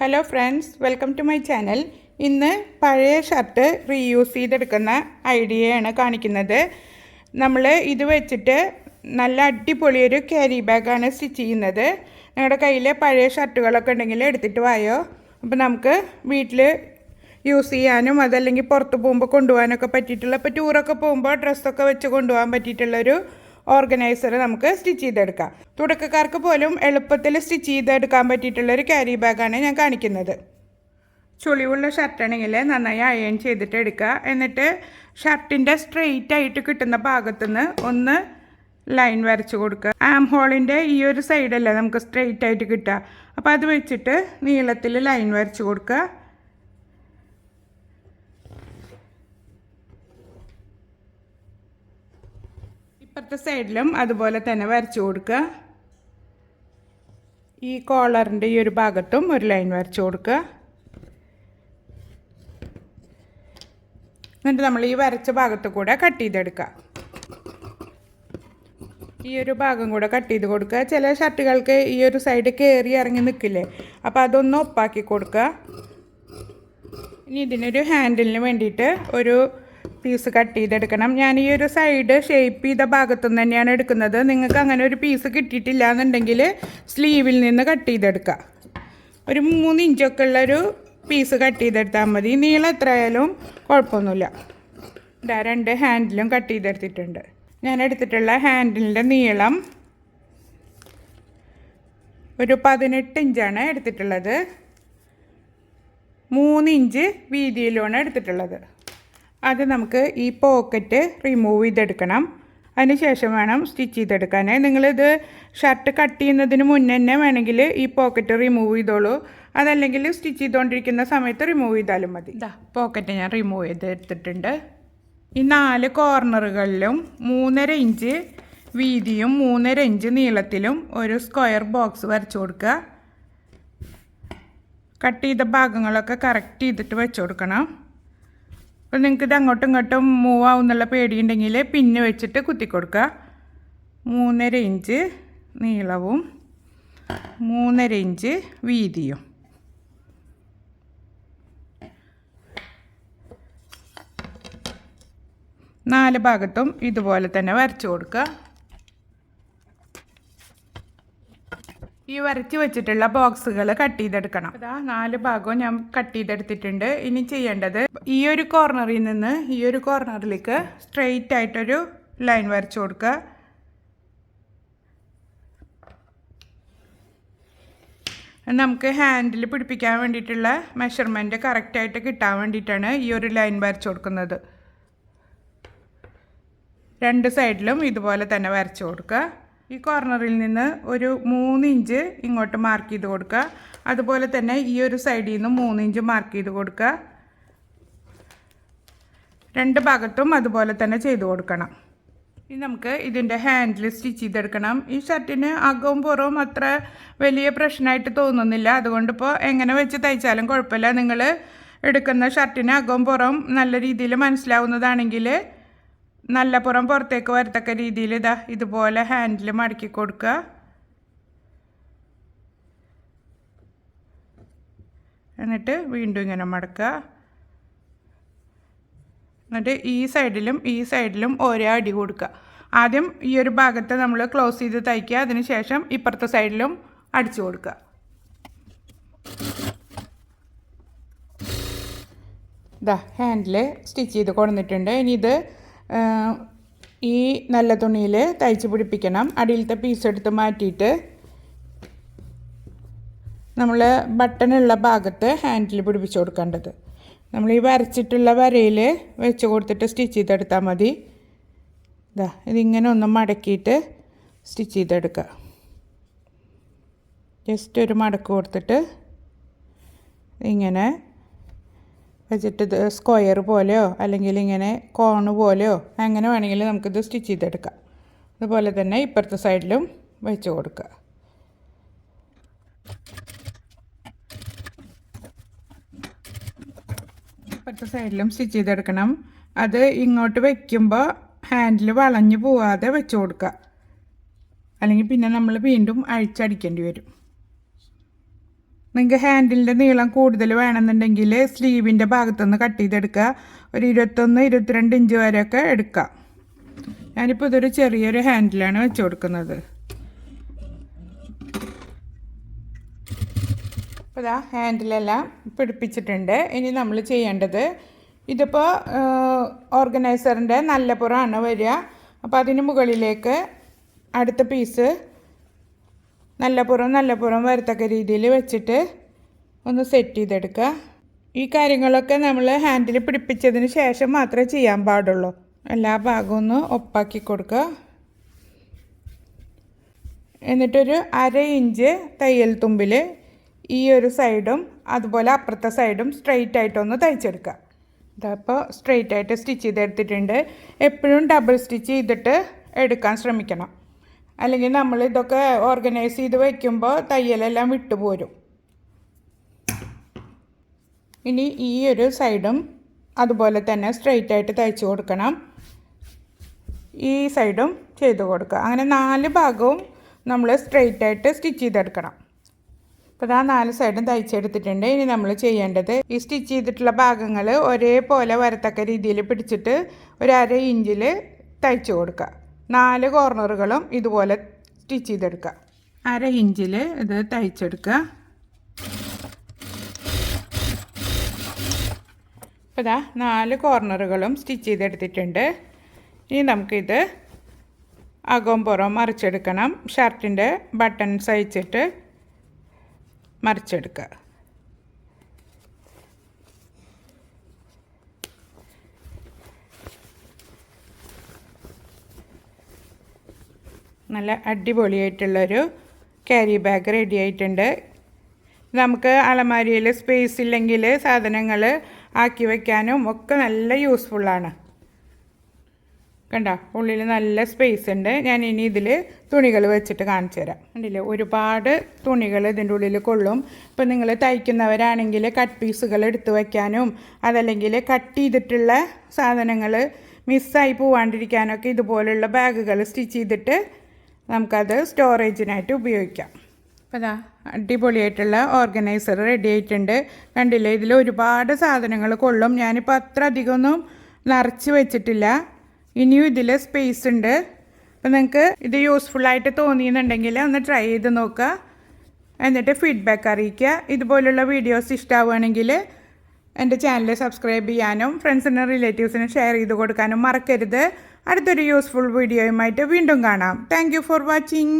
Hello friends welcome to my channel ഇന്ന് പഴയ shirt reuse ചെയ്തെടുക്കുന്ന ഐഡിയയാണ് കാണിക്കുന്നത്. നമ്മൾ ഇത് വെച്ചിട്ട് നല്ല അടിപൊളിയൊരു ക്യാരി ബാഗാണ് സ്റ്റിച്ച് ചെയ്യുന്നത്. നിങ്ങളുടെ കയ്യിൽ പഴയ ഷർട്ടുകളൊക്കെ ഉണ്ടെങ്കിൽ എടുത്തിട്ട് വായോ. അപ്പോൾ നമുക്ക് വീട്ടിൽ യൂസ് ചെയ്യാനും അതല്ലെങ്കിൽ പുറത്ത് പോകുമ്പോൾ കൊണ്ടുപോകാനൊക്കെ പറ്റിയിട്ടുള്ള ഇപ്പോൾ ടൂറൊക്കെ പോകുമ്പോൾ ഡ്രസ്സൊക്കെ വെച്ച് കൊണ്ടുപോകാൻ പറ്റിയിട്ടുള്ളൊരു ഓർഗനൈസർ നമുക്ക് സ്റ്റിച്ച് ചെയ്തെടുക്കാം. തുടക്കക്കാർക്ക് പോലും എളുപ്പത്തിൽ സ്റ്റിച്ച് ചെയ്തെടുക്കാൻ പറ്റിയിട്ടുള്ളൊരു ക്യാരി ബാഗാണ് ഞാൻ കാണിക്കുന്നത്. ചുളിവുള്ള ഷർട്ടാണെങ്കിൽ നന്നായി അയൺ ചെയ്തിട്ട് എടുക്കുക. എന്നിട്ട് ഷർട്ടിന്റെ സ്ട്രെയിറ്റ് ആയിട്ട് കിട്ടുന്ന ഭാഗത്തുനിന്ന് ഒന്ന് ലൈൻ വരച്ച് കൊടുക്കുക. ആം ഹോളിന്റെ ഈ ഒരു സൈഡല്ലേ നമുക്ക് സ്ട്രെയിറ്റ് ആയിട്ട് കിട്ടുക. അപ്പോൾ അത് വെച്ചിട്ട് നീളത്തിൽ ലൈൻ വരച്ച് കൊടുക്കുക. ഇപ്പുറത്തെ സൈഡിലും അതുപോലെ തന്നെ വരച്ചു കൊടുക്കുക. ഈ കോളറിന്റെ ഈ ഒരു ഭാഗത്തും ഒരു ലൈൻ വരച്ചു കൊടുക്കുക. എന്നിട്ട് നമ്മൾ ഈ വരച്ച ഭാഗത്ത് കൂടെ കട്ട് ചെയ്തെടുക്കുക. ഈ ഒരു ഭാഗം കൂടെ കട്ട് ചെയ്ത് കൊടുക്കുക. ചില ഷർട്ടുകൾക്ക് ഈ ഒരു സൈഡ് കയറി ഇറങ്ങി നിൽക്കില്ലേ? അപ്പോൾ അതൊന്ന് ഒപ്പാക്കി കൊടുക്കുക. ഇനി ഇതിനൊരു ഹാൻഡിലിന് വേണ്ടിയിട്ട് ഒരു പീസ് കട്ട് ചെയ്തെടുക്കണം. ഞാൻ ഈ ഒരു സൈഡ് ഷേപ്പ് ചെയ്ത ഭാഗത്തു നിന്ന് തന്നെയാണ് എടുക്കുന്നത്. നിങ്ങൾക്ക് അങ്ങനെ ഒരു പീസ് കിട്ടിയിട്ടില്ല എന്നുണ്ടെങ്കിൽ സ്ലീവിൽ നിന്ന് കട്ട് ചെയ്തെടുക്കുക. ഒരു മൂന്ന് ഇഞ്ചൊക്കെ ഉള്ളൊരു പീസ് കട്ട് ചെയ്തെടുത്താൽ മതി. നീളം എത്രയായാലും കുഴപ്പമൊന്നുമില്ല. ഇതാ രണ്ട് ഹാൻഡിലും കട്ട് ചെയ്തെടുത്തിട്ടുണ്ട്. ഞാൻ എടുത്തിട്ടുള്ള ഹാൻഡിലിന്റെ നീളം ഒരു പതിനെട്ട് ഇഞ്ചാണ് എടുത്തിട്ടുള്ളത്. മൂന്ന് ഇഞ്ച് വീതിയിലുമാണ് എടുത്തിട്ടുള്ളത്. അത് നമുക്ക് ഈ പോക്കറ്റ് റിമൂവ് ചെയ്തെടുക്കണം. അതിന് ശേഷം വേണം സ്റ്റിച്ച് ചെയ്തെടുക്കാൻ. നിങ്ങളിത് ഷർട്ട് കട്ട് ചെയ്യുന്നതിന് മുന്നേ തന്നെ വേണമെങ്കിൽ ഈ പോക്കറ്റ് റിമൂവ് ചെയ്തോളൂ. അതല്ലെങ്കിൽ സ്റ്റിച്ച് ചെയ്തുകൊണ്ടിരിക്കുന്ന സമയത്ത് റിമൂവ് ചെയ്താലും മതി. പോക്കറ്റ് ഞാൻ റിമൂവ് ചെയ്തെടുത്തിട്ടുണ്ട്. ഈ നാല് കോർണറുകളിലും മൂന്നര ഇഞ്ച് വീതിയും മൂന്നര ഇഞ്ച് നീളത്തിലും ഒരു സ്ക്വയർ ബോക്സ് വരച്ചു കൊടുക്കുക. കട്ട് ചെയ്ത ഭാഗങ്ങളൊക്കെ കറക്റ്റ് ചെയ്തിട്ട് വെച്ചു കൊടുക്കണം. അപ്പോൾ നിങ്ങൾക്ക് ഇത് അങ്ങോട്ടും ഇങ്ങോട്ടും മൂവ് ആവുന്നുള്ള പേടിയുണ്ടെങ്കിൽ പിന്ന് വെച്ചിട്ട് കുത്തി കൊടുക്കുക. മൂന്നര ഇഞ്ച് നീളവും മൂന്നര ഇഞ്ച് വീതിയും. നാല് ഭാഗത്തും ഇതുപോലെ തന്നെ വരച്ചു കൊടുക്കുക. ഈ വരച്ച് വെച്ചിട്ടുള്ള ബോക്സുകൾ കട്ട് ചെയ്തെടുക്കണം. അതാ നാല് ഭാഗവും ഞാൻ കട്ട് ചെയ്തെടുത്തിട്ടുണ്ട്. ഇനി ചെയ്യേണ്ടത് ഈ ഒരു കോർണറിൽ നിന്ന് ഈ ഒരു കോർണറിലേക്ക് സ്ട്രെയിറ്റ് ആയിട്ടൊരു ലൈൻ വരച്ചു കൊടുക്കുക നമുക്ക് ഹാൻഡിൽ പിടിപ്പിക്കാൻ വേണ്ടിയിട്ടുള്ള മെഷർമെന്റ് കറക്റ്റായിട്ട് കിട്ടാൻ വേണ്ടിയിട്ടാണ് ഈ ഒരു ലൈൻ വരച്ചു കൊടുക്കുന്നത്. രണ്ട് സൈഡിലും ഇതുപോലെ തന്നെ വരച്ചു കൊടുക്കുക ഈ കോർണറിൽ നിന്ന് ഒരു മൂന്ന് ഇഞ്ച് ഇങ്ങോട്ട് മാർക്ക് ചെയ്ത് കൊടുക്കുക. അതുപോലെ തന്നെ ഈ ഒരു സൈഡിൽ നിന്ന് മൂന്ന് ഇഞ്ച് മാർക്ക് ചെയ്ത് കൊടുക്കുക. രണ്ട് ഭാഗത്തും അതുപോലെ തന്നെ ചെയ്ത് കൊടുക്കണം. ഇനി നമുക്ക് ഇതിന്റെ ഹാൻഡിൽ സ്റ്റിച്ച് ചെയ്തെടുക്കണം. ഈ ഷർട്ടിന് അകവും പുറവും അത്ര വലിയ പ്രശ്നമായിട്ട് തോന്നുന്നില്ല. അതുകൊണ്ട് ഇപ്പോൾ എങ്ങനെ വെച്ച് തയ്ച്ചാലും കുഴപ്പമില്ല. നിങ്ങൾ എടുക്കുന്ന ഷർട്ടിന് അകവും പുറവും നല്ല രീതിയിൽ മനസ്സിലാവുന്നതാണെങ്കിൽ നല്ല പുറം പുറത്തേക്ക് വരത്തക്ക രീതിയിൽ ഇതാ ഇതുപോലെ ഹാൻഡിൽ മടക്കി കൊടുക്കുക എന്നിട്ട് വീണ്ടും ഇങ്ങനെ മടക്കുക എന്നിട്ട് ഈ സൈഡിലും ഈ സൈഡിലും ഒരേ അടി കൊടുക്കുക ആദ്യം ഈ ഒരു ഭാഗത്ത് നമ്മൾ ക്ലോസ് ചെയ്ത് തയ്ക്കുക. അതിന് ശേഷം ഇപ്പുറത്തെ സൈഡിലും അടിച്ചു കൊടുക്കുക ഇതാ ഹാൻഡിൽ സ്റ്റിച്ച് ചെയ്ത് കൊടുത്തിട്ടുണ്ട് ഇനി ഇത് ഈ നല്ല തുണിയിൽ തയ്ച്ച് പിടിപ്പിക്കണം. അടിയിലത്തെ പീസ് എടുത്ത് മാറ്റിയിട്ട് നമ്മൾ ബട്ടണുള്ള ഭാഗത്ത് ഹാൻഡിൽ പിടിപ്പിച്ച് കൊടുക്കേണ്ടത്. നമ്മൾ ഈ വരച്ചിട്ടുള്ള വരയിൽ വെച്ച് കൊടുത്തിട്ട് സ്റ്റിച്ച് ചെയ്തെടുത്താൽ മതി. ഇതാ ഇതിങ്ങനെ ഒന്ന് മടക്കിയിട്ട് സ്റ്റിച്ച് ചെയ്തെടുക്കുക. ജസ്റ്റ് ഒരു മടക്ക് കൊടുത്തിട്ട് ഇങ്ങനെ വെച്ചിട്ട് ഇത് സ്ക്വയർ പോലെയോ അല്ലെങ്കിൽ ഇങ്ങനെ കോണ് പോലെയോ അങ്ങനെ വേണമെങ്കിൽ നമുക്കിത് സ്റ്റിച്ച് ചെയ്തെടുക്കാം. അതുപോലെ തന്നെ ഇപ്പുറത്തെ സൈഡിലും വെച്ച് കൊടുക്കുക. ഇപ്പുറത്തെ സൈഡിലും സ്റ്റിച്ച് ചെയ്തെടുക്കണം. അത് ഇങ്ങോട്ട് വയ്ക്കുമ്പോൾ ഹാൻഡിൽ വളഞ്ഞു പോവാതെ വെച്ച് കൊടുക്കുക. അല്ലെങ്കിൽ പിന്നെ നമ്മൾ വീണ്ടും അഴിച്ചടിക്കേണ്ടി വരും. നിങ്ങൾക്ക് ഹാൻഡിലിന്റെ നീളം കൂടുതൽ വേണമെന്നുണ്ടെങ്കിൽ സ്ലീവിന്റെ ഭാഗത്തുനിന്ന് കട്ട് ചെയ്തെടുക്കുക. ഒരു ഇരുപത്തൊന്ന് ഇരുപത്തിരണ്ട് ഇഞ്ച് വരെയൊക്കെ എടുക്കാം ഞാനിപ്പോൾ ഇതൊരു ചെറിയൊരു ഹാൻഡിലാണ് വെച്ച് കൊടുക്കുന്നത്. അപ്പോൾ ഇതാ ഹാൻഡിലെല്ലാം പിടിപ്പിച്ചിട്ടുണ്ട്. ഇനി നമ്മൾ ചെയ്യേണ്ടത് ഇതിപ്പോൾ ഓർഗനൈസറിന്റെ നല്ല പുറമാണ് വരിക. അപ്പോൾ അതിന് മുകളിലേക്ക് അടുത്ത പീസ് നല്ല പുറം നല്ല പുറം വരത്തക്ക രീതിയിൽ വെച്ചിട്ട് ഒന്ന് സെറ്റ് ചെയ്തെടുക്കുക. ഈ കാര്യങ്ങളൊക്കെ നമ്മൾ ഹാൻഡിൽ പിടിപ്പിച്ചതിന് ശേഷം മാത്രമേ ചെയ്യാൻ പാടുള്ളൂ. എല്ലാ ഭാഗവും ഒന്ന് ഒപ്പാക്കി കൊടുക്കുക. എന്നിട്ടൊരു അര ഇഞ്ച് തയ്യൽ തുമ്പിൽ ഈ ഒരു സൈഡും അതുപോലെ അപ്പുറത്തെ സൈഡും സ്ട്രെയിറ്റ് ആയിട്ടൊന്ന് തയ്ച്ചെടുക്കുക. ഇതപ്പോൾ സ്ട്രെയിറ്റ് ആയിട്ട് സ്റ്റിച്ച് ചെയ്തെടുത്തിട്ടുണ്ട്. എപ്പോഴും ഡബിൾ സ്റ്റിച്ച് ചെയ്തിട്ട് എടുക്കാൻ ശ്രമിക്കണം. അല്ലെങ്കിൽ നമ്മൾ ഇതൊക്കെ ഓർഗനൈസ് ചെയ്ത് വയ്ക്കുമ്പോൾ തയ്യലെല്ലാം വിട്ടുപോരും ഇനി ഈ ഒരു സൈഡും അതുപോലെ തന്നെ സ്ട്രെയിറ്റ് ആയിട്ട് തയ്ച്ചു കൊടുക്കണം. ഈ സൈഡും ചെയ്ത് കൊടുക്കുക. അങ്ങനെ നാല് ഭാഗവും നമ്മൾ സ്ട്രെയിറ്റ് ആയിട്ട് സ്റ്റിച്ച് ചെയ്തെടുക്കണം. അപ്പോൾ ആ നാല് സൈഡും തയ്ച്ചെടുത്തിട്ടുണ്ട്. ഇനി നമ്മൾ ചെയ്യേണ്ടത് ഈ സ്റ്റിച്ച് ചെയ്തിട്ടുള്ള ഭാഗങ്ങൾ ഒരേപോലെ വരത്തക്ക രീതിയിൽ പിടിച്ചിട്ട് ഒരു അര ഇഞ്ചിൽ തയ്ച്ചു കൊടുക്കുക. നാല് കോർണറുകളും ഇതുപോലെ സ്റ്റിച്ച് ചെയ്തെടുക്കുക അര ഇഞ്ചിൽ ഇത് തയ്ച്ചെടുക്കുക അപ്പോൾ ഇതാ നാല് കോർണറുകളും സ്റ്റിച്ച് ചെയ്തെടുത്തിട്ടുണ്ട്. ഇനി നമുക്കിത് അകവും പുറവും മറിച്ചെടുക്കണം. ഷർട്ടിന്റെ ബട്ടൺസ് അയച്ചിട്ട് മറിച്ചെടുക്കുക നല്ല അടിപൊളിയായിട്ടുള്ളൊരു ക്യാരി ബാഗ് റെഡി ആയിട്ടുണ്ട്. നമുക്ക് അലമാരിയിൽ സ്പേസ് ഇല്ലെങ്കിൽ സാധനങ്ങൾ ആക്കി വയ്ക്കാനും ഒക്കെ നല്ല യൂസ്ഫുള്ളാണ് കണ്ട? ഉള്ളിൽ നല്ല സ്പേസ് ഉണ്ട്. ഞാൻ ഇനി ഇതിൽ തുണികൾ വെച്ചിട്ട് കാണിച്ചു തരാം. കണ്ടില്ലേ? ഒരുപാട് തുണികൾ ഇതിന്റെ ഉള്ളിൽ കൊള്ളും. ഇപ്പം നിങ്ങൾ തയ്ക്കുന്നവരാണെങ്കിൽ കട്ട് പീസുകൾ എടുത്ത് വയ്ക്കാനും അതല്ലെങ്കിൽ കട്ട് ചെയ്തിട്ടുള്ള സാധനങ്ങൾ മിസ്സായി പോവാണ്ടിരിക്കാനൊക്കെ ഇതുപോലുള്ള ബാഗുകൾ സ്റ്റിച്ച് ചെയ്തിട്ട് നമുക്കത് സ്റ്റോറേജിനായിട്ട് ഉപയോഗിക്കാം. അപ്പോൾ അതാ അടിപൊളിയായിട്ടുള്ള ഓർഗനൈസർ റെഡി ആയിട്ടുണ്ട്. കണ്ടില്ലേ ഇതിൽ ഒരുപാട് സാധനങ്ങൾ കൊള്ളും. ഞാനിപ്പോൾ അത്ര അധികമൊന്നും നിറച്ച് വെച്ചിട്ടില്ല. ഇനിയും ഇതിൽ സ്പേസ് ഉണ്ട്. അപ്പോൾ നിങ്ങൾക്ക് ഇത് യൂസ്ഫുള്ളായിട്ട് തോന്നിയെന്നുണ്ടെങ്കിൽ ഒന്ന് ട്രൈ ചെയ്ത് നോക്കുക. എന്നിട്ട് ഫീഡ്ബാക്ക് അറിയിക്കുക. ഇതുപോലുള്ള വീഡിയോസ് ഇഷ്ടമാവുകയാണെങ്കിൽ എന്റെ ചാനൽ സബ്സ്ക്രൈബ് ചെയ്യാനും ഫ്രണ്ട്സിനും റിലേറ്റീവ്സിനും ഷെയർ ചെയ്ത് കൊടുക്കാനും മറക്കരുത്. അടുത്തൊരു യൂസ്ഫുൾ വീഡിയോയുമായിട്ട് വീണ്ടും കാണാം. Thank for watching